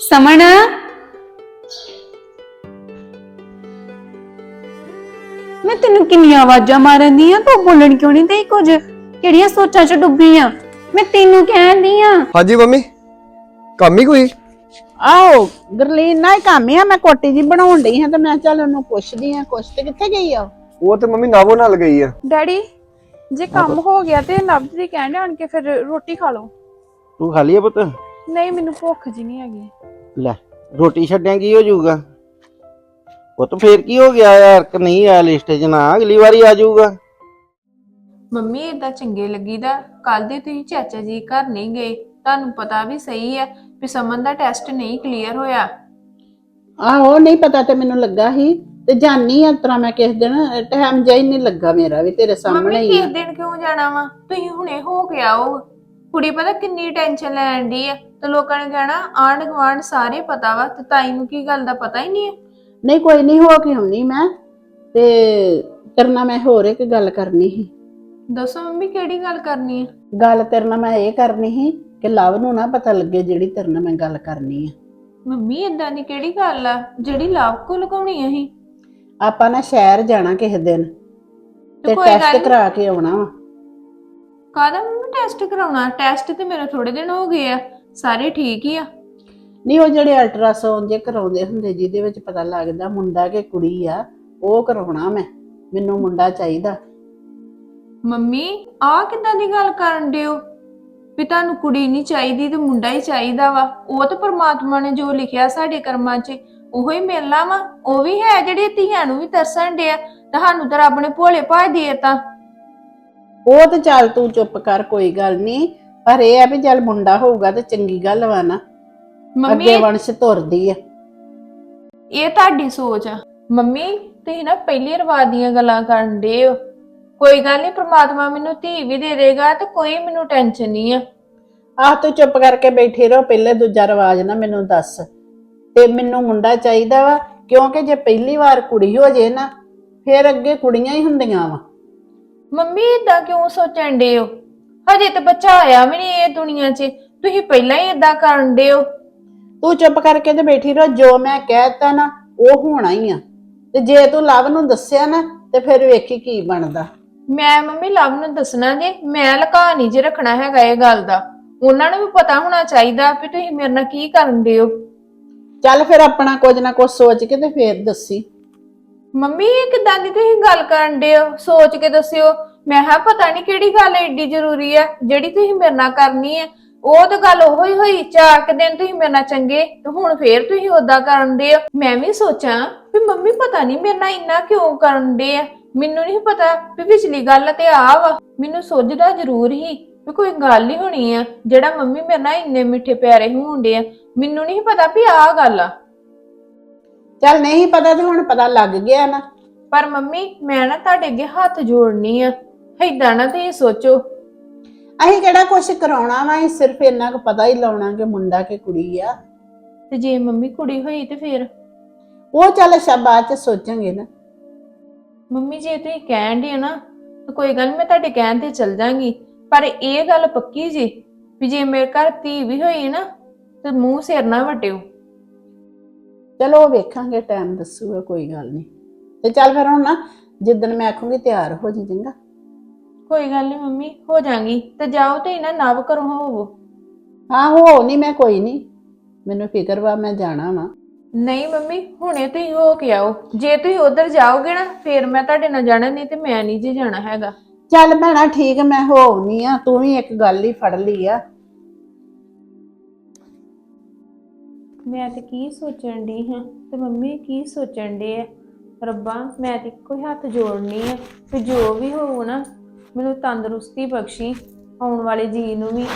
ਸਮਣ ਮੈਂ ਤੈਨੂੰ ਕਿੰਨੀਆਂ ਆਵਾਜ਼ਾਂ ਮਾਰਨ ਦੀ ਆ ਤੂੰ ਬੋਲਣ ਕਿਉਂ ਨਹੀਂ ਤੇ ਕੁਝ? ਕਿਹੜੀਆਂ ਸੋਚਾਂ 'ਚ ਡੁੱਬੀ ਆ? ਮੈਂ ਤੈਨੂੰ ਕਹਿੰਦੀ ਆ। ਹਾਂਜੀ ਮੰਮੀ ਕੰਮ ਹੀ ਕੋਈ? ਆਓ ਗਰਲੀਨ ਨਾ ਹੀ ਕੰਮ ਆ ਮੈਂ ਕੋਟੀ ਜੀ ਬਣਾਉਣ ਡਈ ਹਾਂ ਤੇ ਮੈਂ ਚੱਲ ਉਹਨੂੰ ਪੁੱਛਦੀ ਆ ਕੁਛ ਤੇ ਕਿੱਥੇ ਗਈ ਆ? ਉਹ? ਉਹ ਤੇ ਮੰਮੀ ਨਾਵੋ ਨਾਲ ਗਈ ਆ। ਡੈਡੀ ਜੇ ਕੰਮ ਹੋ ਗਿਆ ਤੇ ਨਬਜ ਦੀ ਕਹਿਣ ਆਣ ਕੇ ਫਿਰ ਰੋਟੀ ਖਾ ਲਓ। ਤੂੰ ਖਾ ਲਿਆ ਪੁੱਤ? ਨਹੀਂ ਮੈਨੂੰ ਭੁੱਖ ਜੀ ਨਹੀਂ ਹੈਗੀ। ਲੈ ਰੋਟੀ ਛੱਡਿਆ ਕੀ ਹੋ ਜਾਊਗਾ? ਪੁੱਤ ਫੇਰ ਕੀ ਹੋ ਗਿਆ ਯਾਰ ਕਿ ਨਹੀਂ ਆਇਆ ਲਿਸਟ 'ਚ ਨਾ ਅਗਲੀ ਵਾਰੀ ਆ ਜਾਊਗਾ। ਮੰਮੀ ਏਦਾਂ ਚੰਗੇ ਲੱਗੀਦਾ। ਕੱਲ ਦੇ ਤੁਸੀਂ ਚਾਚਾ ਜੀ ਘਰ ਨਹੀਂ ਗਏ ਤੁਹਾਨੂੰ ਪਤਾ ਵੀ ਸਹੀ ਹੈ ਵੀ ਸਮਨ ਦਾ ਟੈਸਟ ਨਹੀਂ ਕਲੀਅਰ ਹੋਇਆ। ਆਹੋ ਨਹੀਂ ਪਤਾ ਤੇ ਮੈਨੂੰ ਲੱਗਾ ਸੀ ਤੇ ਜਾਨੀ ਆ ਤਰ੍ਹਾਂ ਮੈਂ ਕਿਸ ਦਿਨ ਟਾਈਮ ਜਾਈ ਨਹੀਂ ਲੱਗਾ ਮੇਰਾ ਵੀ ਤੇਰੇ ਸਾਹਮਣੇ ਮੰਮੀ ਹੀ। ਕਿਸ ਆ। ਦਿਨ ਕਿਉਂ ਜਾਣਾ ਵਾ? ਤੁਸੀਂ ਹੁਣੇ ਹੋ ਕੇ ਆਓ। ਕੁੜੀ ਪਤਾ ਕਿੰਨੀ ਟੈਨਸ਼ਨ ਲੈਣ ਦੀ ਆ। ਤੇ ਲੋਕਾਂ ਨੇ ਕਹਿਣਾ ਆਂਢ ਗੁਆਂਢ ਸਾਰੇ ਪਤਾ ਵਾ ਤੇ ਤਾਈ ਨੂੰ ਕੀ ਗੱਲ ਦਾ ਪਤਾ ਹੀ ਨਹੀਂ ਹੈ? ਨਹੀਂ ਕੋਈ ਨਹੀਂ ਹੋ ਕੇ ਆਉਣੀ ਮੈਂ ਤੇ ਤੇਰੇ ਨਾਲ ਮੈਂ ਹੋਰ ਇੱਕ ਗੱਲ ਕਰਨੀ ਸੀ। ਦੱਸੋ ਮੰਮੀ ਕਿਹੜੀ ਗੱਲ ਕਰਨੀ ਹੈ? ਗੱਲ ਤੇਰੇ ਨਾਲ ਮੈਂ ਇਹ ਕਰਨੀ ਸੀ ਕਿ ਲਵ ਨੂੰ ਨਾ ਪਤਾ ਲੱਗੇ ਜਿਹੜੀ ਤੇਰੇ ਨਾਲ ਮੈਂ ਗੱਲ ਕਰਨੀ ਆ। ਮੰਮੀ ਏਦਾਂ ਦੀ ਕਿਹੜੀ ਗੱਲ ਆ? ਜਿਹੜੀ ਲਾਭ ਕੋ ਲਗਾਉਣੀ ਅਸੀਂ? ਆਪਾਂ ਨਾ ਸ਼ਹਿਰ ਜਾਣਾ ਕਿਸੇ ਦਿਨ ਤੇ ਕੋਈ ਗੱਲ ਟੈਸਟ ਨੀ। ਕਰਾ ਕੇ ਆਉਣਾ ਵਾ। ਕਾਹਦਾ ਮੰਮੀ ਟੈਸਟ ਕਰਾਉਣਾ? ਟੈਸਟ ਤੇ ਮੇਰੇ ਥੋੜੇ ਦਿਨ ਹੋ ਗਏ ਆ। ਸਾਰੇ ਠੀਕ ਹੀ ਆ? ਨਹੀਂ ਉਹ ਜਿਹੜੇ ਅਲਟਰਾਸਾਊਂਡ ਜੇ ਕਰਾਉਂਦੇ ਹੁੰਦੇ ਜਿਹਦੇ ਵਿੱਚ ਪਤਾ ਲੱਗਦਾ ਮੁੰਡਾ ਕਿ ਕੁੜੀ ਆ ਉਹ ਕਰਾਉਣਾ ਮੈਂ ਮੈਨੂੰ ਮੁੰਡਾ ਚਾਹੀਦਾ। ਮੰਮੀ ਆਹ ਕਿੱਦਾਂ ਦੀ ਗੱਲ ਕਰਨ ਦਿਓ ਵੀ ਤੁਹਾਨੂੰ ਕੁੜੀ ਨਹੀਂ ਚਾਹੀਦੀ ਤੇ ਮੁੰਡਾ ਹੀ ਚਾਹੀਦਾ ਵਾ। ਉਹ ਤਾਂ ਪ੍ਰਮਾਤਮਾ ਨੇ ਜੋ ਲਿਖਿਆ ਸਾਡੇ ਕਰਮਾਂ 'ਚ ਉਹੋ ਹੀ ਮਿਲਣਾ ਵਾ। ਉਹ ਵੀ ਹੈ ਜਿਹੜੇ ਧੀਆਂ ਨੂੰ ਵੀ ਤਰਸਣ ਡਿਆ ਤੁਹਾਨੂੰ ਤਾਂ ਰੱਬ ਨੇ ਭੋਲੇ ਭਾਅ ਦੇਤਾ। ਉਹ ਤੇ ਚੱਲ ਤੂੰ ਚੁੱਪ ਕਰ ਕੋਈ ਗੱਲ ਨਹੀਂ। ਪਰ ਇਹ ਆ ਵੀ ਚੱਲ ਮੁੰਡਾ ਹੋਊਗਾ ਤੇ ਚੰਗੀ ਗੱਲ ਵਾ ਨਾ। ਮੰਮੀ। ਅੱਗੇ ਵੰਸ਼ ਤੁਰਦੀ ਆ। ਇਹ ਤੁਹਾਡੀ ਸੋਚ ਆ। ਮੰਮੀ ਤੁਸੀਂ ਨਾ ਪਹਿਲੀ ਰਵਾਜ ਦੀਆਂ ਗੱਲਾਂ ਕਰਨ ਦੇ ਹੋ। ਕੋਈ ਗੱਲ ਨਹੀਂ ਪ੍ਰਮਾਤਮਾ ਮੈਨੂੰ ਧੀ ਵੀ ਦੇ ਦੇਗਾ ਤੇ ਕੋਈ ਮੈਨੂੰ ਟੈਨਸ਼ਨ ਨਹੀਂ ਆ। ਆਹ ਤੂੰ ਚੁੱਪ ਕਰਕੇ ਬੈਠੀ ਰਹੋ ਪਹਿਲੇ ਦੂਜਾ ਰਿਵਾਜ ਨਾ ਮੈਨੂੰ ਦੱਸ। ਤੇ ਮੈਨੂੰ ਮੁੰਡਾ ਚਾਹੀਦਾ ਵਾ ਕਿਉਂਕਿ ਜੇ ਪਹਿਲੀ ਵਾਰ ਕੁੜੀ ਹੋ ਜੇ ਨਾ ਫਿਰ ਅੱਗੇ ਕੁੜੀਆਂ ਹੀ ਹੁੰਦੀਆਂ ਵਾ। ਮੰਮੀ ਇਦਾਂ ਕਿਉਂ ਸੋਚਣ ਦੇ ਹੋ? ਹਜੇ ਤੇ ਬੱਚਾ ਆਇਆ ਵੀ ਨਹੀਂ ਇਹ ਦੁਨੀਆ 'ਚ। ਤੁਸੀਂ ਪਹਿਲਾਂ ਹੀ ਇਦਾਂ ਕਰਨ ਦੇ ਹੋ। ਤੂੰ ਚੁੱਪ ਕਰਕੇ ਤੇ ਬੈਠੀ ਰਹੋ ਜੋ ਮੈਂ ਕਹਿਤਾ ਨਾ ਉਹ ਹੋਣਾ ਹੀ ਆ। ਤੇ ਜੇ ਤੂੰ ਲਵ ਨੂੰ ਦੱਸਿਆ ਨਾ ਤੇ ਫਿਰ ਵੇਖੀ ਕੀ ਬਣਦਾ। ਮੈਂ ਮੰਮੀ ਲਵ ਨੂੰ ਦੱਸਣਾ ਜੇ ਮੈਂ ਲੁਕਾ ਨਹੀਂ ਜੇ ਰੱਖਣਾ ਹੈਗਾ ਇਹ ਗੱਲ ਦਾ। ਉਹਨਾਂ ਨੂੰ ਵੀ ਪਤਾ ਹੋਣਾ ਚਾਹੀਦਾ ਵੀ ਤੁਸੀਂ ਮੇਰੇ ਨਾਲ ਕੀ ਕਰਨ ਦੇ ਹੋ। ਚੱਲ ਫਿਰ ਆਪਣਾ ਕੁਝ ਨਾ ਕੁਝ ਸੋਚ ਕੇ ਤੇ ਫੇਰ ਦੱਸੀ। ਮੰਮੀ ਇਹ ਕਿਦਾਂ ਦੀ ਤੁਸੀਂ ਗੱਲ ਕਰਨ ਦੇ ਹੋ? ਸੋਚ ਕੇ ਦੱਸਿਓ। ਮੈਂ ਹਾਂ ਪਤਾ ਨਹੀਂ ਕਿਹੜੀ ਗੱਲ ਏਡੀ ਜ਼ਰੂਰੀ ਹੈ ਜਿਹੜੀ ਤੁਸੀਂ ਮੇਰੇ ਨਾਲ ਕਰਨੀ ਹੈ। ਉਹ ਤਾਂ ਗੱਲ ਉਹੋ ਹੀ ਹੋਈ ਚਾਰ ਕੁ ਦਿਨ ਤੁਸੀਂ ਮੇਰੇ ਨਾਲ ਚੰਗੇ ਤੇ ਹੁਣ ਫੇਰ ਤੁਸੀਂ ਓਦਾਂ ਕਰਨ ਦੇ ਹੋ। ਮੈਂ ਵੀ ਸੋਚਾਂ ਵੀ ਮੰਮੀ ਪਤਾ ਨਹੀਂ ਮੇਰੇ ਨਾਲ ਇੰਨਾ ਕਿਉਂ ਕਰਨ ਦੇ ਆ। ਮੈਨੂੰ ਨਹੀਂ ਪਤਾ ਵੀ ਪਿਛਲੀ ਗੱਲ ਤੇ ਆ ਵਾ। ਮੈਨੂੰ ਸੋਚਦਾ ਜ਼ਰੂਰ ਹੀ ਵੀ ਕੋਈ ਗੱਲ ਹੀ ਹੋਣੀ ਆ ਜਿਹੜਾ ਮੰਮੀ ਮੇਰੇ ਨਾਲ ਇੰਨੇ ਮਿੱਠੇ ਪਿਆਰੇ ਹੁੰਦੇ ਆ। ਮੈਨੂੰ ਨਹੀਂ ਪਤਾ ਵੀ ਆਹ ਗੱਲ ਆ। ਚੱਲ ਨਹੀਂ ਪਤਾ ਤੇ ਹੁਣ ਪਤਾ ਲੱਗ ਗਿਆ ਨਾ। ਪਰ ਮੰਮੀ ਮੈਂ ਨਾ ਤੁਹਾਡੇ ਅੱਗੇ ਹੱਥ ਜੋੜਨੀ ਆ। ਏਦਾਂ ਨਾ ਤੁਸੀਂ ਸੋਚੋ। ਅਸੀਂ ਕਿਹੜਾ ਕੁਝ ਕਰਾਉਣਾ ਵਾ? ਅਸੀਂ ਸਿਰਫ ਇੰਨਾ ਕੁ ਪਤਾ ਹੀ ਲਾਉਣਾ ਕਿ ਮੁੰਡਾ ਕਿ ਕੁੜੀ ਆ। ਤੇ ਜੇ ਮੰਮੀ ਕੁੜੀ ਹੋਈ ਤੇ ਫਿਰ? ਉਹ ਚੱਲ ਅੱਛਾ ਬਾਅਦ ਚ ਸੋਚਾਂਗੇ ਨਾ। ਮੰਮੀ ਜੇ ਤੁਸੀਂ ਕਹਿਣ ਦੇ ਨਾ ਤਾਂ ਕੋਈ ਗੱਲ ਨੀ, ਮੈਂ ਤੁਹਾਡੇ ਕਹਿਣ ਤੇ ਚੱਲ ਜਾਗੀ। ਪਰ ਇਹ ਗੱਲ ਪੱਕੀ ਜੀ ਵੀ ਜੇ ਮੇਰੇ ਘਰ ਧੀ ਵੀ ਹੋਈ ਨਾ ਤੇ ਮੂੰਹ ਸਿਰ ਨਾ ਵਟਿਓ ਚਲੋ ਵੇਖਾਂਗੇ ਟਾਈਮ ਦੱਸੂਗਾ ਕੋਈ ਗੱਲ ਨਹੀਂ ਤੇ ਚੱਲ ਫਿਰ ਹੁਣ ਨਾ ਜਿੱਦਣ ਮੈਂ ਆਖੂੰਗੀ ਤਿਆਰ ਹੋ ਜੀ ਚੰਗਾ। ਕੋਈ ਗੱਲ ਨਹੀਂ ਮੰਮੀ ਹੋ ਜਾਗੀ। ਤੇ ਜਾਓ ਤੇ ਨਾ ਨਵ ਕਰੋ ਹੋਵੋ। ਹਾਂ ਹੋ ਨਹੀਂ ਮੈਂ ਕੋਈ ਨਹੀਂ ਮੈਨੂੰ ਫਿਕਰ ਵਾ ਮੈਂ ਜਾਣਾ ਵਾ। ਨਹੀਂ ਮੰਮੀ ਹੁਣੇ ਤੁਸੀਂ ਹੋ ਕੇ ਆਓ। ਜੇ ਤੁਸੀਂ ਉਧਰ ਜਾਓਗੇ ਨਾ ਫਿਰ ਮੈਂ ਤੁਹਾਡੇ ਨਾਲ ਜਾਣਾ ਨਹੀਂ ਤੇ ਮੈਂ ਨਹੀਂ ਜੇ ਜਾਣਾ ਹੈਗਾ। ਚੱਲ ਭੈਣਾ ਠੀਕ ਆ, ਮੈਂ ਹੋਉਣੀ ਆ। ਤੂੰ ਵੀ ਇੱਕ ਗੱਲ ਹੀ ਫੜ ਲਈ ਆ। ਮੈਂ ਤੇ ਕੀ ਸੋਚਣ ਦੀ ਹਾਂ ਤੇ ਮੰਮੀ ਕੀ ਸੋਚਣ ਦੇ ਆ? ਰੱਬਾ ਮੈਂ ਤੇ ਇੱਕੋ ਹੀ ਹੱਥ ਜੋੜਨੀ ਆ ਕਿ ਜੋ ਵੀ ਹੋਊ ਨਾ ਮੈਨੂੰ ਤੰਦਰੁਸਤੀ ਬਖਸ਼ੀ, ਆਉਣ ਵਾਲੇ ਜੀ ਨੂੰ ਵੀ।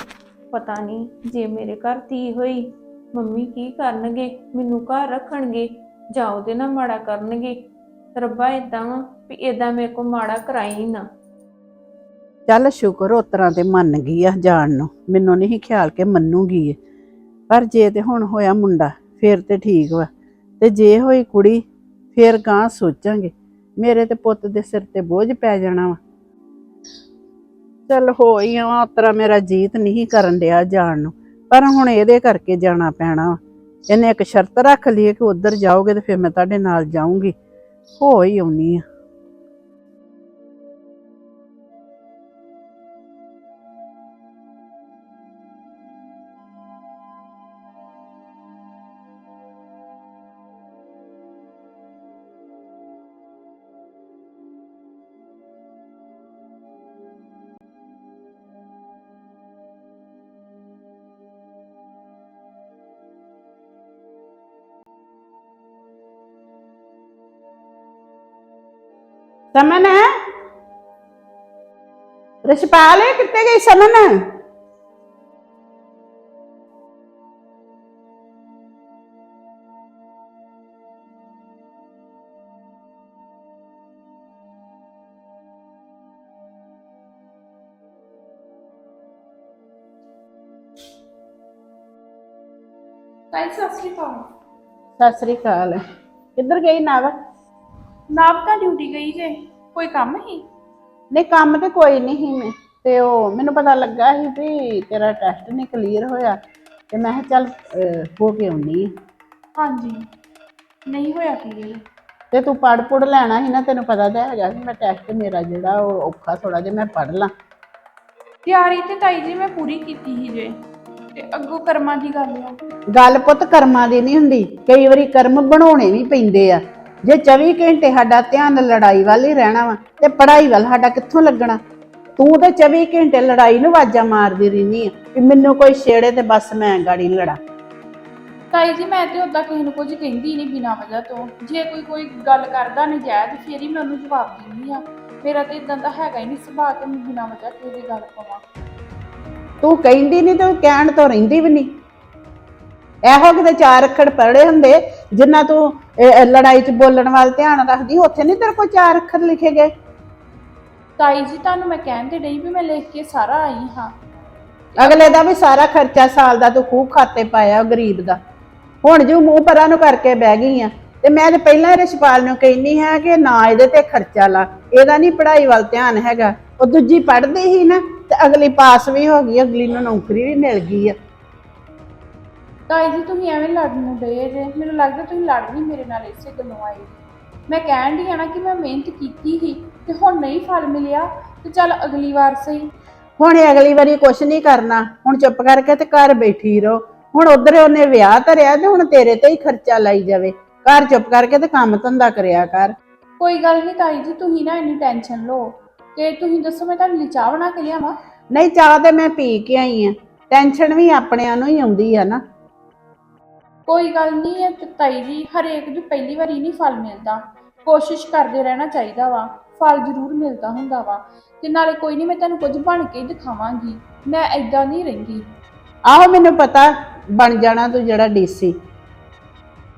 ਪਤਾ ਨਹੀਂ ਜੇ ਮੇਰੇ ਘਰ ਧੀ ਹੋਈ, ਮੰਮੀ ਕੀ ਕਰਨਗੇ, ਮੈਨੂੰ ਘਰ ਰੱਖਣਗੇ, ਜਾਂ ਉਹਦੇ ਨਾਲ ਮਾੜਾ ਕਰਨਗੇ। ਰੱਬਾ ਇਦਾਂ ਵਾ ਵੀ ਇਦਾਂ ਮੇਰੇ ਕੋ ਮਾੜਾ ਕਰਾਈ ਨਾ। ਚੱਲ ਸ਼ੁਕਰ ਉਹ ਤਰ੍ਹਾਂ ਤੇ ਮੰਨ ਗਈ ਆ ਜਾਣ ਨੂੰ। ਮੈਨੂੰ ਨਹੀਂ ਖਿਆਲ ਕਿ ਮੰਨੂਗੀ ਇਹ। ਪਰ ਜੇ ਤੇ ਹੁਣ ਹੋਇਆ ਮੁੰਡਾ, ਫੇਰ ਤੇ ਠੀਕ ਵਾ। ਤੇ ਜੇ ਹੋਈ ਕੁੜੀ, ਫੇਰ ਗਾਂ ਸੋਚਾਂਗੇ। ਮੇਰੇ ਤੇ ਪੁੱਤ ਦੇ ਸਿਰ ਤੇ ਬੋਝ ਪੈ ਜਾਣਾ ਵਾ। ਚੱਲ ਹੋ ਹੀ ਆ, ਉਸ ਮੇਰਾ ਜੀਤ ਨਹੀਂ ਕਰਨ ਡਿਆ ਜਾਣ ਨੂੰ। ਪਰ ਹੁਣ ਇਹਦੇ ਕਰਕੇ ਜਾਣਾ ਪੈਣਾ ਵਾ। ਇਹਨੇ ਇੱਕ ਸ਼ਰਤ ਰੱਖ ਲਈ ਕਿ ਉਧਰ ਜਾਓਗੇ ਤੇ ਫਿਰ ਮੈਂ ਤੁਹਾਡੇ ਨਾਲ ਜਾਊਂਗੀ। ਹੋ ਹੀ ਆਉਣੀ ਆ। ਸਮਨ? ਰਿਸ਼ਪਾਲ ਕਿੱਥੇ ਗਈ ਸਮਨ? ਤਾਈ ਸਤਿ ਸ਼੍ਰੀ ਅਕਾਲ। ਸਤਿ ਸ੍ਰੀ ਅਕਾਲ। ਕਿੱਧਰ ਗਈ ਨਾਵ ਨਾਬ ਤਾਂ ਡਿਊਟੀ ਗਈ ਜੇ ਕੋਈ ਕੰਮ ਹੀ ਨਹੀਂ ਕੰਮ ਤੇ ਕੋਈ ਨਹੀਂ ਸੀ ਮੈਂ ਤੇ ਉਹ ਮੈਨੂੰ ਪਤਾ ਲੱਗਾ ਸੀ ਵੀ ਤੇਰਾ ਟੈਸਟ ਨਹੀਂ ਕਲੀਅਰ ਹੋਇਆ ਤੇ ਮੈਂ ਕਿਹਾ ਚੱਲ ਅਹ, ਹੋ ਕੇ ਆਉਣੀ ਹਾਂਜੀ ਨਹੀਂ ਹੋਇਆ ਕਲੀਅਰ ਤੇ ਤੂੰ ਪੜ ਪੜ ਲੈਣਾ ਸੀ ਨਾ ਤੈਨੂੰ ਪਤਾ ਤਾਂ ਹੈਗਾ ਸੀ ਮੈਂ ਟੈਸਟ ਮੇਰਾ ਜਿਹੜਾ ਉਹ ਔਖਾ ਥੋੜਾ ਜਿਹਾ ਮੈਂ ਪੜ ਲਾਂ। ਤਿਆਰੀ ਤੇ ਤਾਈ ਜੀ ਮੈਂ ਪੂਰੀ ਕੀਤੀ ਸੀ ਜੇ ਤੇ ਅੱਗੋਂ ਕਰਮਾਂ ਦੀ ਗੱਲ ਆ। ਗੱਲ ਪੁੱਤ ਕਰਮਾਂ ਦੀ ਨਹੀਂ ਹੁੰਦੀ ਕਈ ਵਾਰੀ ਕਰਮ ਬਣਾਉਣੇ ਵੀ ਪੈਂਦੇ ਆ। ਜੇ 24 ਘੰਟੇ ਸਾਡਾ ਧਿਆਨ ਲੜਾਈ ਵੱਲ ਹੀ ਰਹਿਣਾ ਵਾ ਤੇ ਪੜ੍ਹਾਈ ਵੱਲ ਸਾਡਾ ਕਿੱਥੋਂ ਲੱਗਣਾ? ਤੂੰ ਤੇ 24 ਘੰਟੇ ਲੜਾਈ ਨੂੰ ਆਵਾਜ਼ਾਂ ਮਾਰਦੀ ਰਹਿਨੀ ਆ ਕਿ ਮੈਨੂੰ ਕੋਈ ਛੇੜੇ ਤੇ ਬਸ ਮੈਂ ਗਾੜੀ ਲੜਾ। ਤਾਈ ਜੀ ਮੈਂ ਤੇ ਉਦਾਂ ਕਿਸੇ ਨੂੰ ਕੁਝ ਕਹਿੰਦੀ ਨਹੀਂ ਬਿਨਾਂ ਵਜ੍ਹਾ ਤੋਂ। ਜੇ ਕੋਈ ਕੋਈ ਗੱਲ ਕਰਦਾ ਨਜਾਇਜ਼ ਫੇਰ ਹੀ ਮੈਂ ਉਹਨੂੰ ਜਵਾਬ ਦਿੰਦੀ ਆ। ਮੇਰਾ ਤੇ ਇਦਾਂ ਦਾ ਹੈਗਾ ਹੀ ਨਹੀਂ ਸੁਭਾਅ ਕਿ ਮੈਂ ਬਿਨਾਂ ਵਜ੍ਹਾ ਕਿਸੇ ਦੀ ਗੱਲ ਪਵਾਂ ਤੂੰ ਕਹਿੰਦੀ ਨਹੀਂ ਤੂੰ ਕਹਿਣ ਤੋਂ ਰਹਿੰਦੀ ਵੀ ਨਹੀਂ ਇਹੋ ਕਿਤੇ ਚਾਰ ਅੱਖਰ ਪੜ੍ਹੇ ਹੁੰਦੇ ਜਿੰਨਾ ਤੂੰ ਇਹ, ਲੜਾਈ 'ਚ ਬੋਲਣ ਵੱਲ ਧਿਆਨ ਰੱਖਦੀ ਉੱਥੇ ਨਹੀਂ ਤੇਰੇ ਕੋਲ ਚਾਰ ਅੱਖਰ ਲਿਖੇ ਗਏ? ਤਾਈ ਜੀ ਤੁਹਾਨੂੰ ਮੈਂ ਕਹਿਣ ਤੇ ਡਈ ਵੀ ਮੈਂ ਲਿਖ ਕੇ ਸਾਰਾ ਆਈ ਹਾਂ। ਅਗਲੇ ਦਾ ਵੀ ਸਾਰਾ ਖਰਚਾ ਸਾਲ ਦਾ ਤੂੰ ਖੂਬ ਖਾਤੇ ਪਾਇਆ ਉਹ ਗਰੀਬ ਦਾ। ਹੁਣ ਜੋ ਮੂੰਹ ਪਰਾਂ ਨੂੰ ਕਰਕੇ ਬਹਿ ਗਈ ਆ। ਤੇ ਮੈਂ ਤੇ ਪਹਿਲਾਂ ਹੀ ਰਿਸ਼ਪਾਲ ਨੂੰ ਕਹਿੰਨੀ ਹੈ ਕਿ ਨਾ ਇਹਦੇ ਤੇ ਖਰਚਾ ਲਾ। ਇਹਦਾ ਨਹੀਂ ਪੜ੍ਹਾਈ ਵੱਲ ਧਿਆਨ ਹੈਗਾ। ਉਹ ਦੂਜੀ ਪੜ੍ਹਦੀ ਸੀ ਨਾ ਤੇ ਅਗਲੀ ਪਾਸ ਵੀ ਹੋ ਗਈ ਅਗਲੀ ਨੂੰ ਨੌਕਰੀ ਵੀ ਮਿਲ ਗਈ ਆ। ਤਾਈ ਜੀ ਤੁਸੀਂ ਐਵੇਂ ਲੜਨ ਨੂੰ ਡਏ ਜੇ। ਮੈਨੂੰ ਲੱਗਦਾ ਤੁਸੀਂ ਲੜ ਨਹੀਂ ਮੇਰੇ ਨਾਲ ਇਸੇ ਗੱਲੋਂ ਆਏ। ਮੈਂ ਕਹਿਣ ਦੀ ਆ ਨਾ ਕਿ ਮੈਂ ਮਿਹਨਤ ਕੀਤੀ ਸੀ ਤੇ ਹੁਣ ਨਹੀਂ ਫਲ ਮਿਲਿਆ ਤੇ ਚੱਲ ਅਗਲੀ ਵਾਰ ਸਹੀ। ਹੁਣ ਇਹ ਅਗਲੀ ਵਾਰੀ ਕੁਛ ਨਹੀਂ ਕਰਨਾ। ਹੁਣ ਚੁੱਪ ਕਰਕੇ ਤੇ ਘਰ ਬੈਠੀ ਰਹੋ। ਹੁਣ ਉਧਰ ਉਹਨੇ ਵਿਆਹ ਧਰਿਆ ਤੇ ਹੁਣ ਤੇਰੇ ਤੇ ਹੀ ਖਰਚਾ ਲਾਈ ਜਾਵੇ। ਘਰ ਚੁੱਪ ਕਰਕੇ ਤੇ ਕੰਮ ਧੰਦਾ ਕਰਿਆ ਕਰ। ਕੋਈ ਗੱਲ ਨਹੀਂ ਤਾਈ ਜੀ ਤੁਸੀਂ ਨਾ ਇੰਨੀ ਟੈਨਸ਼ਨ ਲਓ। ਤੇ ਤੁਸੀਂ ਦੱਸੋ ਮੈਂ ਤੁਹਾਨੂੰ ਚਾਹ ਬਣਾ ਕੇ ਲਿਆਵਾਂ? ਨਹੀਂ ਚਾਹ ਤੇ ਮੈਂ ਪੀ ਕੇ ਆਈ ਆ। ਟੈਨਸ਼ਨ ਵੀ ਆਪਣਿਆਂ ਨੂੰ ਹੀ ਆਉਂਦੀ ਆ ਨਾ। ਕੋਈ ਗੱਲ ਨਹੀਂ ਹੈ ਤੇ ਤਾਈ ਜੀ ਹਰੇਕ ਦੀ ਪਹਿਲੀ ਵਾਰੀ ਨਹੀਂ ਫਲ ਮਿਲਦਾ। ਕੋਸ਼ਿਸ਼ ਕਰਦੇ ਰਹਿਣਾ ਚਾਹੀਦਾ ਵਾ ਫਲ ਜ਼ਰੂਰ ਮਿਲਦਾ ਹੁੰਦਾ ਵਾ। ਤੇ ਨਾਲੇ ਕੋਈ ਨਹੀਂ ਮੈਂ ਤੁਹਾਨੂੰ ਕੁਝ ਬਣ ਕੇ ਹੀ ਦਿਖਾਵਾਂਗੀ। ਮੈਂ ਐਦਾਂ ਨਹੀਂ ਰਹਿੰਦੀ। ਆਹੋ ਮੈਨੂੰ ਪਤਾ ਬਣ ਜਾਣਾ ਤੂੰ ਜਿਹੜਾ ਡੀਸੀ।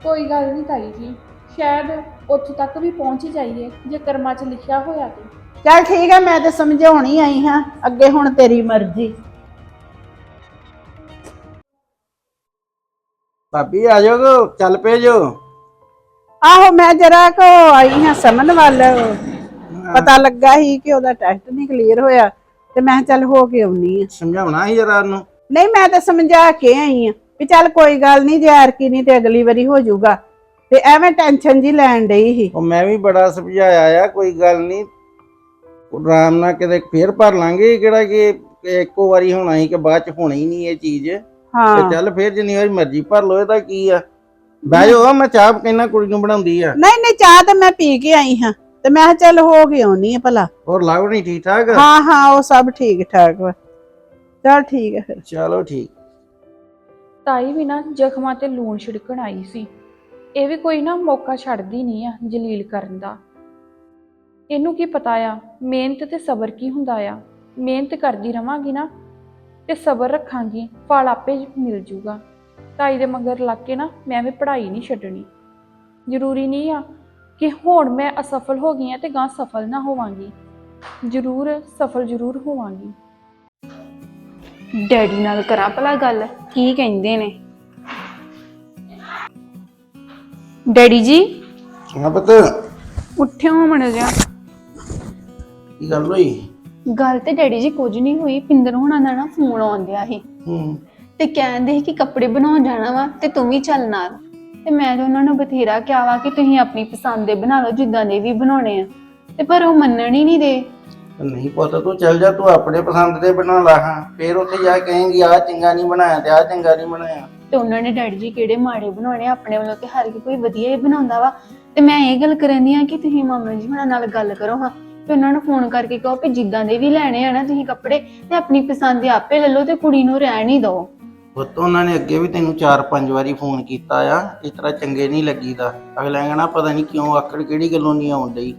ਕੋਈ ਗੱਲ ਨਹੀਂ ਤਾਈ ਜੀ ਸ਼ਾਇਦ ਉੱਥੇ ਤੱਕ ਵੀ ਪਹੁੰਚ ਹੀ ਜਾਈਏ ਜੇ ਕਰਮਾਂ 'ਚ ਲਿਖਿਆ ਹੋਇਆ ਤੇ। ਚੱਲ ਠੀਕ ਆ ਮੈਂ ਤੇ ਸਮਝਾਉਣੀ ਆਈ ਹਾਂ ਅੱਗੇ ਹੁਣ ਤੇਰੀ ਮਰਜ਼ੀ। ਭਾਬੀ ਆ ਜਾਓ ਚੱਲ ਪਏ ਜੋ। ਆਹੋ ਮੈਂ ਜਰਾ ਕੋ ਆਈ ਹਾਂ ਸਮਨ ਵੱਲ। ਪਤਾ ਲੱਗਾ ਸੀ ਕਿ ਉਹਦਾ ਟੈਸਟ ਨਹੀਂ ਕਲੀਅਰ ਹੋਇਆ ਤੇ ਮੈਂ ਕਿਹਾ ਚੱਲ ਹੋ ਕੇ ਆਉਣੀ ਆ। ਸਮਝਾਉਣਾ ਸੀ ਜਰਾ ਨੂੰ ਨਹੀਂ ਮੈਂ ਤਾਂ ਸਮਝਾ ਕੇ ਆਈ ਆ ਵੀ ਚੱਲ ਕੋਈ ਗੱਲ ਨਹੀਂ ਜੇ ਐਰਕੀ ਨਹੀਂ ਤੇ ਅਗਲੀ ਵਾਰੀ ਹੋ ਜਾਊਗਾ। ਤੇ ਐਵੇਂ ਟੈਨਸ਼ਨ ਜੀ ਲੈਣ ਡਈ ਸੀ। ਉਹ ਮੈਂ ਵੀ ਬੜਾ ਸਮਝਾਇਆ ਆ ਕੋਈ ਗੱਲ ਨਹੀਂ। ਆਰਾਮ ਨਾਲ ਕਿਤੇ ਫੇਰ ਭਰ ਲਾਂਗੇ ਕਿਹੜਾ ਕਿ ਇੱਕੋ ਵਾਰੀ ਹੋਣਾ ਸੀ ਕਿ ਬਾਅਦ ਚ ਹੋਣੀ ਨਹੀਂ ਇਹ ਚੀਜ਼। ਤੇ ਹਾਂ। ਚੱਲ ਫੇਰ ਜਿੰਨੀ ਵਾਰੀ ਮਰਜ਼ੀ ਭਰ ਲੋ ਇਹਦਾ ਕੀ ਆ? ਬਹਿ ਜਾਓ ਮੈਂ ਚਾਹ ਕਹਿੰਦਾ ਕੁੜੀ ਨੂੰ ਬਣਾਉਂਦੀ ਆ। ਨਹੀਂ ਨਹੀਂ ਚਾਹ ਤਾਂ ਮੈਂ ਪੀ ਕੇ ਆਈ ਹਾਂ। ਤੇ ਮੈਂ ਕਿਹਾ ਚੱਲ ਹੋ ਕੇ ਆਉਣੀ ਆ ਭਲਾ। ਹੋਰ ਲਾਗੋ ਨਹੀਂ ਠੀਕ ਠਾਕ? ਹਾਂ ਹਾਂ ਉਹ ਸਭ ਠੀਕ ਠਾਕ ਵਾ। ਚੱਲ ਠੀਕ ਹੈ ਫਿਰ। ਚਲੋ ਠੀਕ। ਤਾਈ ਵੀ ਨਾ ਜ਼ਖਮਾਂ ਤੇ ਲੂਣ ਛਿੜਕਣ ਆਈ ਸੀ। ਇਹ ਵੀ ਕੋਈ ਨਾ ਮੌਕਾ ਛੱਡਦੀ ਨਹੀਂ ਆ ਜਲੀਲ ਕਰਨ ਦਾ। ਇਹਨੂੰ ਕੀ ਪਤਾ ਆ? ਮਿਹਨਤ ਤੇ ਸਬਰ ਕੀ ਹੁੰਦਾ ਆ? ਮਿਹਨਤ ਕਰਦੀ ਰਵਾਂਗੀ ਨਾ ਤੇ ਸਬਰ ਰੱਖਾਂਗੀ ਫਲ ਆਪੇ ਮਿਲ ਜੂਗਾ। ਤਾਈ ਦੇ ਮਗਰ ਲੱਗ ਕੇ ਨਾ ਮੈਂ ਵੀ ਪੜ੍ਹਾਈ ਨਹੀਂ ਛੱਡਣੀ। ਜ਼ਰੂਰੀ ਨਹੀਂ ਆ ਕਿ ਹੁਣ ਮੈਂ ਅਸਫਲ ਹੋ ਗਈ ਆ ਤੇ ਗਾਂ ਸਫਲ ਨਾ ਹੋਵਾਂਗੀ। ਜ਼ਰੂਰ ਸਫਲ ਜ਼ਰੂਰ ਹੋਵਾਂਗੀ। ਡੈਡੀ ਨਾਲ ਕਰਾਂ ਭਲਾ ਗੱਲ? ਕੀ ਕਹਿੰਦੇ ਨੇ? ਡੈਡੀ ਜੀ? ਹਾਂ ਪੁੱਤ। ਉੱਠਿਓ ਮਣ ਜਾ ਕੀ ਗੱਲ ਹੋਈ? ਗੱਲ ਤੇ ਡੈਡੀ ਜੀ ਕੁਝ ਨਹੀਂ ਹੋਈ ਪਿੰਦਰ ਹੋਣਾ ਦਾ ਨਾ ਫੋਨ ਆਉਂਦਿਆ ਸੀ। ਹੂੰ। ਤੇ ਕਹਿੰਦੇ ਸੀ ਕਿ ਕੱਪੜੇ ਬਣਾਉਣ ਜਾਣਾ ਵਾ ਤੇ ਤੂੰ ਵੀ ਚੱਲ ਨਾਲ। ਤੇ ਮੈਂ ਤਾਂ ਉਹਨਾਂ ਨੂੰ ਬਥੇਰਾ ਕਿਹਾ ਵਾ ਕਿ ਤੁਸੀਂ ਆਪਣੀ ਪਸੰਦ ਦੇ ਬਣਾ ਲਓ ਜਿੱਦਾਂ ਦੇ ਵੀ ਬਣਾਉਣੇ ਆ। ਤੇ ਪਰ ਉਹ ਮੰਨਣ ਹੀ ਨਹੀਂ ਦੇ। ਨਹੀਂ ਪੁੱਤ ਤੂੰ ਚੱਲ ਜਾ ਤੂੰ ਆਪਣੇ ਪਸੰਦ ਦੇ ਬਣਾ ਲਾ ਹਾਂ। ਫੇਰ ਉੱਥੇ ਜਾ ਕੇ ਕਹੇਂਗੀ ਆ ਚੰਗਾ ਨਹੀਂ ਬਣਾਇਆ ਤੇ ਆ ਚੰਗਾ ਨਹੀਂ ਬਣਾਇਆ। ਤੇ ਉਹਨਾਂ ਨੇ ਡੈਡੀ ਜੀ ਕਿਹੜੇ ਮਾੜੇ ਬਣਾਉਣੇ ਆ, ਆਪਣੇ ਵੱਲੋਂ ਤੇ ਹਰ ਕੋਈ ਵਧੀਆ ਹੀ ਬਣਾਉਂਦਾ ਵਾ। ਤੇ ਮੈਂ ਇਹ ਗੱਲ ਕਰਨੀ ਆ ਕਿ ਤੁਸੀਂ ਮਾਮਾ ਜੀ ਹੁਣਾਂ ਨਾਲ ਗੱਲ ਕਰੋ ਹਾਂ। ਤੇ ਉਹਨਾਂ ਨੂੰ ਫੋਨ ਕਰਕੇ ਕਹੋ ਕਿ ਜਿੱਦਾਂ ਦੇ ਵੀ ਲੈਣੇ ਆ ਨਾ ਤੁਸੀਂ ਕੱਪੜੇ ਤੇ ਆਪਣੀ ਪਸੰਦ ਦੇ ਆਪੇ ਲੈ ਲਓ ਤੇ ਕੁੜੀ ਨੂੰ ਰਹਿਣ ਹੀ ਦਿਓ। ਪੁੱਤ ਉਹਨਾਂ ਨੇ ਅੱਗੇ ਵੀ ਤੈਨੂੰ 4-5 ਵਾਰੀ ਫੋਨ ਕੀਤਾ ਆ ਇਸ ਤਰ੍ਹਾਂ ਚੰਗੇ ਨਹੀਂ ਲੱਗੀਦਾ। ਅਗਲਾ ਕਹਿਣਾ ਪਤਾ ਨਹੀਂ ਕਿਉਂ ਆਕੜ ਕਿਹੜੀ ਗੱਲੋਂ ਨਹੀਂ ਆਉਣ ਡਈ।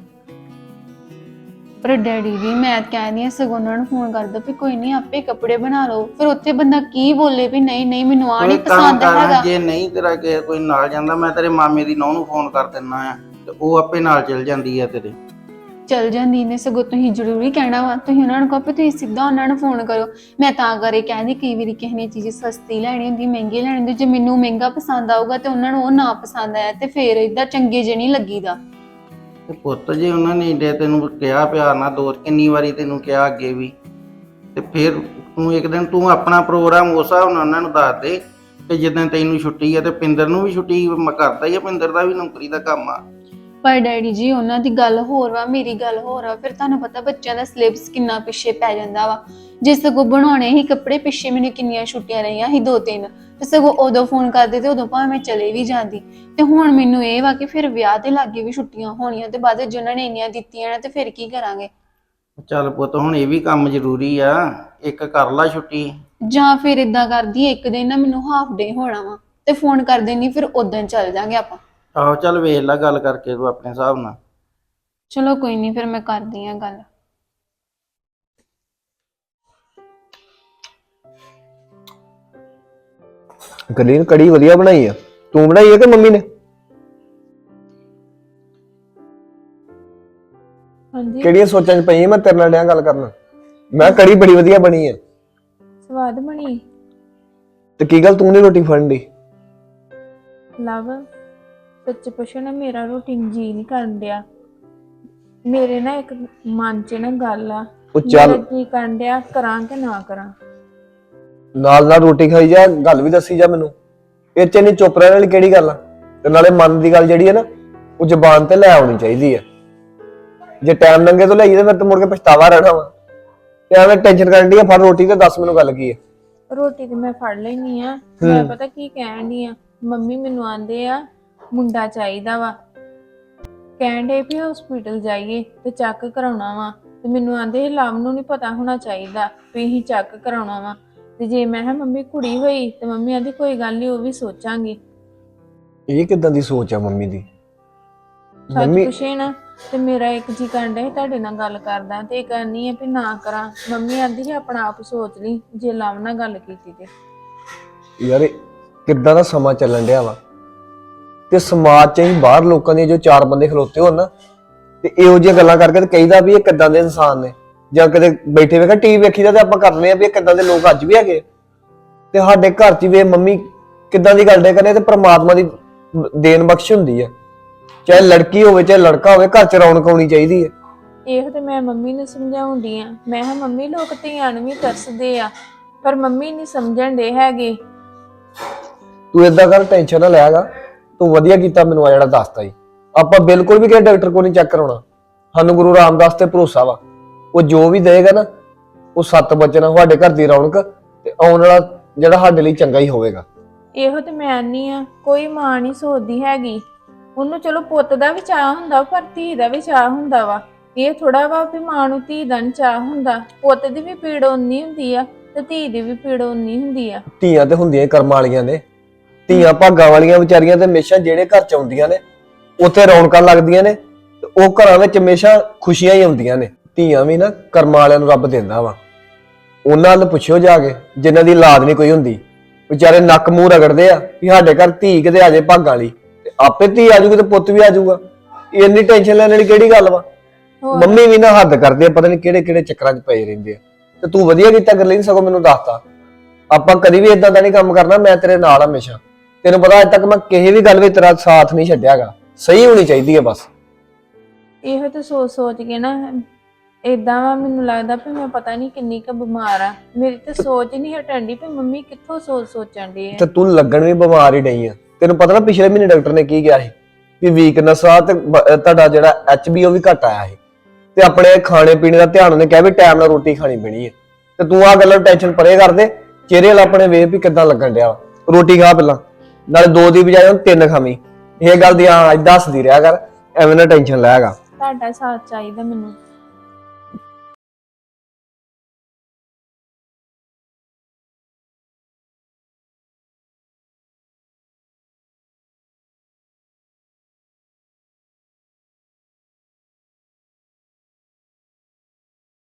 ਪਰ ਡੈਡੀ ਜੀ ਮੈਂ ਕਹਿੰਦੀ ਆ ਸਗੋਂ ਉਹਨਾਂ ਨੂੰ ਫੋਨ ਕਰ ਦੋ ਵੀ ਕੋਈ ਨਹੀਂ ਆਪੇ ਕੱਪੜੇ ਬਣਾ ਲਓ। ਫਿਰ ਉੱਥੇ ਬੰਦਾ ਕੀ ਬੋਲੇ ਵੀ ਨਹੀਂ ਨਹੀਂ ਮੈਨੂੰ ਆ ਨਹੀਂ ਕੋਈ ਕੰਮ ਪਸੰਦ ਕਰਨਾ ਹੈਗਾ। ਜੇ ਨਹੀਂ ਤੇਰਾ ਕਿਸੇ ਕੋਈ ਨਾਲ ਜਾਂਦਾ ਮੈਂ ਤੇਰੇ ਮਾਮੇ ਦੀ ਨੌਂ ਨੂੰ ਫੋਨ ਕਰ ਦਿੰਨਾ ਆ ਤੇ ਉਹ ਆਪੇ ਨਾਲ ਚਲ ਜਾਂਦੀ ਆ ਤੇਰੇ। ਚਲ ਜਾਂਦੀ ਨੇ, ਸਗੋਂ ਤੁਸੀਂ ਜ਼ਰੂਰੀ ਕਹਿਣਾ ਵਾ, ਤੁਸੀਂ ਉਹਨਾਂ ਨੂੰ ਕਹੋ ਵੀ ਤੁਸੀਂ ਸਿੱਧਾ ਉਹਨਾਂ ਨੂੰ ਫੋਨ ਕਰੋ ਮੈਂ ਤਾਂ ਕਰੇ ਕਹਿੰਦੀ, ਕਈ ਵਾਰੀ ਕਿਸੇ ਨੇ ਚੀਜ਼ ਸਸਤੀ ਲੈਣੀ ਹੁੰਦੀ, ਮਹਿੰਗੀ ਲੈਣੀ ਹੁੰਦੀ, ਜੇ ਮੈਨੂੰ ਮਹਿੰਗਾ ਪਸੰਦ ਆਊਗਾ ਤੇ ਉਹਨਾਂ ਨੂੰ ਉਹ ਨਾ ਪਸੰਦ ਆਇਆ ਤੇ ਫੇਰ ਇਦਾਂ ਚੰਗੇ ਜੇ ਨਹੀਂ ਲੱਗੀਦਾ। ਤੇ ਪੁੱਤ ਜੇ ਉਹਨਾਂ ਨੇ ਏਡੇ ਤੈਨੂੰ ਕਿਹਾ ਪਿਆਰ ਨਾਲ, ਦੋ, ਕਿੰਨੀ ਵਾਰੀ ਤੈਨੂੰ ਕਿਹਾ ਅੱਗੇ ਵੀ, ਤੇ ਫਿਰ ਤੂੰ ਇੱਕ ਦਿਨ ਤੂੰ ਆਪਣਾ ਪ੍ਰੋਗਰਾਮ ਉਸ ਹਿਸਾਬ ਨਾਲ ਉਹਨਾਂ ਨੂੰ ਦੱਸ ਦੇ ਕਿ ਜਿੱਦਾਂ ਤੈਨੂੰ ਛੁੱਟੀ ਆ ਤੇ ਪਿੰਦਰ ਨੂੰ ਵੀ ਛੁੱਟੀ, ਮ- ਕਰਦਾ ਹੀ ਆ, ਪਿੰਦਰ ਦਾ ਵੀ ਨੌਕਰੀ ਦਾ ਕੰਮ ਆ। ਪਰ ਡੈਡੀ ਜੀ ਉਹਨਾਂ ਦੀ ਗੱਲ ਹੋਰ ਵਾ ਮੇਰੀ ਗੱਲ ਹੋਰ ਆ। ਫਿਰ ਤੁਹਾਨੂੰ ਪਤਾ ਬੱਚਿਆਂ ਦਾ ਸਿਲੇਬਸ ਕਿੰਨਾ ਪਿੱਛੇ ਪੈ ਜਾਂਦਾ ਵਾ। ਜੇ ਸਗੋਂ ਬਣਾਉਣੇ ਹੀ ਕੱਪੜੇ ਪਿੱਛੇ ਮੈਨੂੰ ਕਿੰਨੀਆਂ ਛੁੱਟੀਆਂ ਰਹੀਆਂ ਸੀ ਦੋ ਤਿੰਨ। ਤੇ ਸਗੋਂ ਉਦੋਂ ਫੋਨ ਕਰਦੇ ਤੇ ਉਦੋਂ ਭਾਵੇਂ ਮੈਂ ਚਲੇ ਵੀ ਜਾਂਦੀ। ਤੇ ਹੁਣ ਮੈਨੂੰ ਇਹ ਵਾ ਕਿ ਫਿਰ ਵਿਆਹ ਦੇ ਲਾਗੇ ਵੀ ਛੁੱਟੀਆਂ ਹੋਣੀਆਂ ਤੇ ਬਾਅਦ ਵਿੱਚ ਉਹਨਾਂ ਨੇ ਇੰਨੀਆਂ ਦਿੱਤੀਆਂ ਨੇ ਤੇ ਫਿਰ ਕੀ ਕਰਾਂਗੇ? ਚੱਲ ਪੁੱਤ ਹੁਣ ਇਹ ਵੀ ਕੰਮ ਜ਼ਰੂਰੀ ਆ। ਇੱਕ ਕਰ ਲਾ ਛੁੱਟੀ। ਜਾਂ ਫਿਰ ਇਦਾਂ ਕਰਦੀ ਇੱਕ ਦਿਨ ਨਾ ਮੈਨੂੰ ਹਾਫ ਡੇ ਹੋਣਾ ਵਾ। ਤੇ ਫੋਨ ਕਰ ਦੇਣੀ ਫਿਰ ਉਦੋਂ ਚੱਲ ਜਾਾਂਗੇ ਆਪਾਂ। ਆਹੋ ਚੱਲ ਵੇਖ ਲੈ ਗੱਲ ਕਰਕੇ ਤੂੰ ਆਪਣੇ ਹਿਸਾਬ ਨਾਲ। ਚਲੋ ਕੋਈ ਨਹੀਂ ਫਿਰ ਮੈਂ ਕਰਦੀ ਆ ਗੱਲ। ਗਲੀਨ ਕੜੀ ਵਧੀਆ ਬਣਾਈ ਆ। ਤੂੰ ਬਣਾਈ ਆ ਕਿ ਮੰਮੀ ਨੇ? ਹਾਂਜੀ। ਕਿਹੜੀਆਂ ਸੋਚਾਂ 'ਚ ਪਈ ਆ ਮੈਂ ਤੇਰੇ ਨਾਲ ਡਿਆ ਗੱਲ ਕਰਨ? ਮੈਂ ਕਿਹਾ ਕੜੀ ਬੜੀ ਵਧੀਆ ਬਣੀ ਆ। ਸਵਾਦ ਬਣੀ? ਤੇ ਕੀ ਗੱਲ ਤੂੰ ਨਹੀਂ ਰੋਟੀ ਫੜਨ ਦੀ ਲਵ। ਸੱਚ ਪੁੱਛੋ ਨਾ ਮੇਰਾ ਰੂਟੀਨ ਜੀ ਨਹੀਂ ਕਰਨ ਡਿਆ। ਮੇਰੇ ਨਾ ਇੱਕ ਮਨ 'ਚ ਨਾ ਗੱਲ ਆ ਉਹ ਚੱਲ। ਮੇਰਾ ਜੀ ਕਰਨ ਡਿਆ ਕਰਾਂ ਕਿ ਨਾ ਕਰਾਂ? ਨਾਲ ਨਾਲ ਰੋਟੀ ਖਾਈ ਜਾ ਗੱਲ ਵੀ ਦੱਸੀ ਜਾ ਮੈਨੂੰ। ਇਹ ਚ ਨਹੀਂ ਚੁੱਪ ਰਹਿਣ ਵਾਲੀ ਕਿਹੜੀ ਗੱਲ ਆ? ਤੇ ਨਾਲੇ ਮਨ ਦੀ ਗੱਲ ਜਿਹੜੀ ਹੈ ਨਾ ਉਹ ਜ਼ਬਾਨ ਤੇ ਲੈ ਆਉਣੀ ਚਾਹੀਦੀ ਆ। ਜੇ ਟਾਈਮ ਲੰਘੇ ਤੋਂ ਲਈਏ ਤੇ ਫਿਰ ਤੂੰ ਮੁੜ ਕੇ ਪਛਤਾਵਾ ਰਹਿਣਾ ਵਾ। ਤੇ ਐਵੇਂ ਟੈਨਸ਼ਨ ਕਰਨ ਦੀ ਆ ਫੜ ਰੋਟੀ ਤੇ ਦੱਸ ਮੈਨੂੰ ਗੱਲ ਕੀ ਹੈ ਰੋਟੀ ਤੇ ਮੈਂ ਫੜ ਲੈਣੀ ਆ। ਮੈਂ ਪਤਾ ਕੀ ਕਹਿਣ ਡਈ ਆ? ਮੰਮੀ ਮੈਨੂੰ ਆਂਦੇ ਆ ਮੁੰਡਾ ਚਾਹੀਦਾ ਵਾ। ਕਹਿਣ ਦੇ ਵੀ ਹਸਪੀਟਲ ਜਾਈਏ ਤੇ ਚੈੱਕ ਕਰਾਉਣਾ ਵਾ। ਤੇ ਮੈਨੂੰ ਆਂਦੇ ਲਵ ਨੂੰ ਨਹੀਂ ਪਤਾ ਹੋਣਾ ਚਾਹੀਦਾ ਵੀ ਅਸੀਂ ਚੈੱਕ ਕਰਾਉਣਾ ਵਾ। ਤੇ ਜੇ ਮੈਂ ਕਿਹਾ ਮੰਮੀ ਕੁੜੀ ਹੋਈ ਤੇ ਮੰਮੀ ਆਂਦੀ ਕੋਈ ਗੱਲ ਨਹੀਂ ਉਹ ਵੀ ਸੋਚਾਂਗੇ। ਇਹ ਕਿਦਾਂ ਦੀ ਸੋਚ ਆ ਮੰਮੀ ਦੀ? ਸੱਚ ਮੰਮੀ ਪੁੱਛੇ ਨਾ ਤੇ ਮੇਰਾ ਇੱਕ ਜੀ ਕਰਨ ਸੀ ਤੁਹਾਡੇ ਨਾਲ ਗੱਲ ਕਰਦਾ ਤੇ ਇੱਕ ਨਹੀਂ ਹੈ ਵੀ ਨਾ ਕਰਾਂ। ਮੰਮੀ ਆਂਦੀ ਸੀ ਆਪਣਾ ਆਪ ਸੋਚ ਲਈ ਜੇ ਲਵ ਨਾਲ ਗੱਲ ਕੀਤੀ ਤੇ। ਯਾਰ ਇਹ ਕਿੱਦਾਂ ਦਾ ਸਮਾਂ ਚੱਲਣ ਡਿਆ ਵਾ? ਤੇ ਸਮਾਜ 'ਚ ਹੀ ਬਾਹਰ ਲੋਕਾਂ ਦੇ ਜੋ ਚਾਰ ਬੰਦੇ ਖਲੋਤੇ ਹੋਣ ਨਾ ਤੇ ਇਹੋ ਜਿਹੀਆਂ ਗੱਲਾਂ ਕਰਕੇ ਤੇ ਕਹੀਦਾ ਵੀ ਇਹ ਕਿੱਦਾਂ ਦੇ ਇਨਸਾਨ ਨੇ। ਜਾਂ ਕਦੇ ਬੈਠੇ ਵੇਖਾ ਟੀਵੀ ਵੇਖੀਦਾ ਤੇ ਆਪਾਂ ਕਰਨੇ ਆ ਵੀ ਇਹ ਕਿੱਦਾਂ ਦੇ ਲੋਕ ਅੱਜ ਵੀ ਹੈਗੇ ਤੇ ਸਾਡੇ ਘਰ 'ਚ ਵੀ ਇਹ ਮੰਮੀ ਕਿੱਦਾਂ ਦੀ ਗੱਲ ਦੇ ਕਰੇ ਤੇ ਪ੍ਰਮਾਤਮਾ ਦੀ ਦੇਣ ਬਖਸ਼ ਹੁੰਦੀ ਆ। ਚਾਹੇ ਲੜਕੀ ਹੋਵੇ ਚਾਹੇ ਲੜਕਾ ਹੋਵੇ ਘਰ 'ਚ ਰੌਣਕ ਆਉਣੀ ਚਾਹੀਦੀ ਹੈ ਇਹੋ ਤੇ ਮੈਂ ਮੰਮੀ ਨੂੰ ਸਮਝਾਉਂਦੀ ਆ। ਮੈਂ ਕਿਹਾ ਮੰਮੀ ਲੋਕ ਧੀਆਂ ਨੂੰ ਵੀ ਤਰਸਦੇ ਆ ਪਰ ਮੰਮੀ ਨਹੀਂ ਸਮਝਣ ਦੇ ਹੈਗੇ। ਤੂੰ ਏਦਾਂ ਕਰ ਟੈਨਸ਼ਨ ਨਾ ਲਿਆਗਾ ਤੂੰ ਵਧੀਆ ਕੀਤਾ ਮੈਨੂੰ ਆ ਜਿਹੜਾ ਦੱਸਤਾ ਜੀ ਆਪਾਂ ਬਿਲਕੁਲ ਵੀ ਕਿਸੇ ਡਾਕਟਰ ਕੋਲ ਨਹੀਂ ਚੈੱਕ ਕਰਾਉਣਾ। ਸਾਨੂੰ ਗੁਰੂ ਰਾਮਦਾਸ ਤੇ ਭਰੋਸਾ ਵਾ। ਉਹ ਜੋ ਵੀ ਦੇਗਾ ਨਾ ਉਹ ਸੱਤ ਬਚਨਾ ਤੁਹਾਡੇ ਘਰ ਦੀ ਰੌਣਕ ਤੇ ਆਉਣ ਵਾਲਾ ਜਿਹੜਾ ਸਾਡੇ ਲਈ ਚੰਗਾ ਹੀ ਹੋਵੇਗਾ। ਇਹੋ ਤੇ ਮੈਂ ਨਹੀਂ ਆ ਕੋਈ ਮਾਂ ਨਹੀਂ ਸੋਚਦੀ ਹੈਗੀ। ਉਹਨੂੰ ਚਲੋ ਪੁੱਤ ਦਾ ਵੀ ਚਾਹ ਹੁੰਦਾ ਪਰ ਧੀ ਦਾ ਵੀ ਚਾਹ ਹੁੰਦਾ ਵਾ। ਇਹ ਥੋੜਾ ਵਾ ਵੀ ਮਾਂ ਨੂੰ ਧੀ ਦਾ ਨੀ ਚਾਹ ਹੁੰਦਾ। ਪੁੱਤ ਦੀ ਵੀ ਪੀੜ ਓਨੀ ਹੁੰਦੀ ਆ ਤੇ ਧੀ ਦੀ ਵੀ ਪੀੜ ਓਨੀ ਹੁੰਦੀ ਆ। ਧੀਆਂ ਤੇ ਹੁੰਦੀਆਂ ਹੀ ਕਰਮਾਂ ਵਾਲੀਆਂ ਨੇ। ਧੀਆਂ ਭਾਗਾਂ ਵਾਲੀਆਂ ਵਿਚਾਰੀਆਂ ਤੇ ਹਮੇਸ਼ਾ ਜਿਹੜੇ ਘਰ ਚ ਆਉਂਦੀਆਂ ਨੇ ਉੱਥੇ ਰੌਣਕਾਂ ਲੱਗਦੀਆਂ ਨੇ ਤੇ ਉਹ ਘਰਾਂ ਵਿੱਚ ਹਮੇਸ਼ਾ ਖੁਸ਼ੀਆਂ ਹੀ ਆਉਂਦੀਆਂ ਨੇ। ਧੀਆਂ ਵੀ ਨਾ ਕਰਮਾਂ ਵਾਲਿਆਂ ਨੂੰ ਰੱਬ ਦਿੰਦਾ ਵਾ। ਉਹਨਾਂ ਨੂੰ ਪੁੱਛਿਓ ਜਾ ਕੇ ਜਿਨ੍ਹਾਂ ਦੀ ਔਲਾਦ ਨਹੀਂ ਕੋਈ ਹੁੰਦੀ। ਵਿਚਾਰੇ ਨੱਕ ਮੂੰਹ ਰਗੜਦੇ ਆ ਵੀ ਸਾਡੇ ਘਰ ਧੀ ਕਿਤੇ ਆ ਜਾਏ ਭਾਗਾਂ ਵਾਲੀ। ਤੇ ਆਪੇ ਧੀ ਆ ਜੂਗੀ ਤੇ ਪੁੱਤ ਵੀ ਆ ਜਾਊਗਾ। ਇੰਨੀ ਟੈਨਸ਼ਨ ਲੈਣ ਵਾਲੀ ਕਿਹੜੀ ਗੱਲ ਵਾ? ਮੰਮੀ ਵੀ ਨਾ ਹੱਦ ਕਰਦੇ ਆ ਪਤਾ ਨਹੀਂ ਕਿਹੜੇ ਕਿਹੜੇ ਚੱਕਰਾਂ 'ਚ ਪਏ ਰਹਿੰਦੇ ਆ। ਤੇ ਤੂੰ ਵਧੀਆ ਕੀਤਾ ਗਰਲੀਨ ਸਗੋਂ ਮੈਨੂੰ ਦੱਸਤਾ। ਆਪਾਂ ਕਦੀ ਵੀ ਇਦਾਂ ਦਾ ਨਹੀਂ ਕੰਮ ਕਰਨਾ ਮੈਂ ਤੇਰੇ ਨਾਲ ਹਮੇਸ਼ਾ। ਤੈਨੂੰ ਪਤਾ ਅੱਜ ਤੱਕ ਮੈਂ ਕਿਸੇ ਵੀ ਗੱਲ ਵਿੱਚ ਤੇਰਾ ਸਾਥ ਨਹੀਂ ਛੱਡਿਆਗਾ। ਸਹੀ ਹੋਣੀ ਚਾਹੀਦੀ ਹੈ ਬਸ। ਇਹੋ ਤੇ ਸੋਚ ਸੋਚ ਕੇ ਨਾ ਇਦਾਂ ਵਾ ਮੈਨੂੰ ਲੱਗਦਾ ਵੀ ਮੈਂ ਪਤਾ ਨਹੀਂ ਕਿੰਨੀ ਕੁ ਬਿਮਾਰ ਆ। ਮੇਰੀ ਤੇ ਸੋਚ ਹੀ ਨਹੀਂ ਹਟਣ ਦੀ ਵੀ ਮੰਮੀ ਕਿੱਥੋਂ ਸੋਚ ਸੋਚਣ ਦੀ ਤੇ ਤੂੰ ਲੱਗਣ ਵੀ ਬਿਮਾਰ ਹੀ ਡਈ ਆ। ਤੈਨੂੰ ਪਤਾ ਨਾ ਪਿਛਲੇ ਮਹੀਨੇ ਡਾਕਟਰ ਨੇ ਕੀ ਕਿਹਾ ਸੀ? ਵੀ ਵੀਕਨੈਸ ਆ ਤੇ ਬ- ਅਹ ਤੁਹਾਡਾ ਜਿਹੜਾ ਐਚਬੀ ਉਹ ਵੀ ਘਟ ਆਇਆ ਸੀ। ਤੇ ਆਪਣੇ ਖਾਣੇ ਪੀਣੇ ਦਾ ਧਿਆਨ ਉਹਨੇ ਕਿਹਾ ਵੀ ਟਾਈਮ ਨਾਲ ਰੋਟੀ ਖਾਣੀ ਪੈਣੀ ਹੈ। ਤੇ ਤੂੰ ਆ ਗੱਲਾਂ ਟੈਨਸ਼ਨ ਪਰੇ ਕਰ ਦੇ। ਚਿਹਰੇ ਵਾਲਾ ਆਪਣੇ ਵੇਖ ਵੀ ਕਿੱਦਾਂ ਲੱਗਣ ਡਿਆ ਵਾ। ਰੋਟੀ ਖਾ ਪਹਿਲਾਂ। ਨਾਲੇ ਦੋ ਦੀ ਬਜਾਏ ਹੁਣ ਤਿੰਨ ਖਾਵੀਂ। ਇਹ ਗੱਲ ਦੀ ਹਾਂ, ਅੱਜ ਦੱਸਦੀ ਰਿਹਾ ਕਰ, ਐਵੇਂ ਨਾ ਟੈਨਸ਼ਨ ਲੈਗਾ ਤੁਹਾਡਾ ਸਾਥ ਚਾਹੀਦਾ ਮੈਨੂੰ।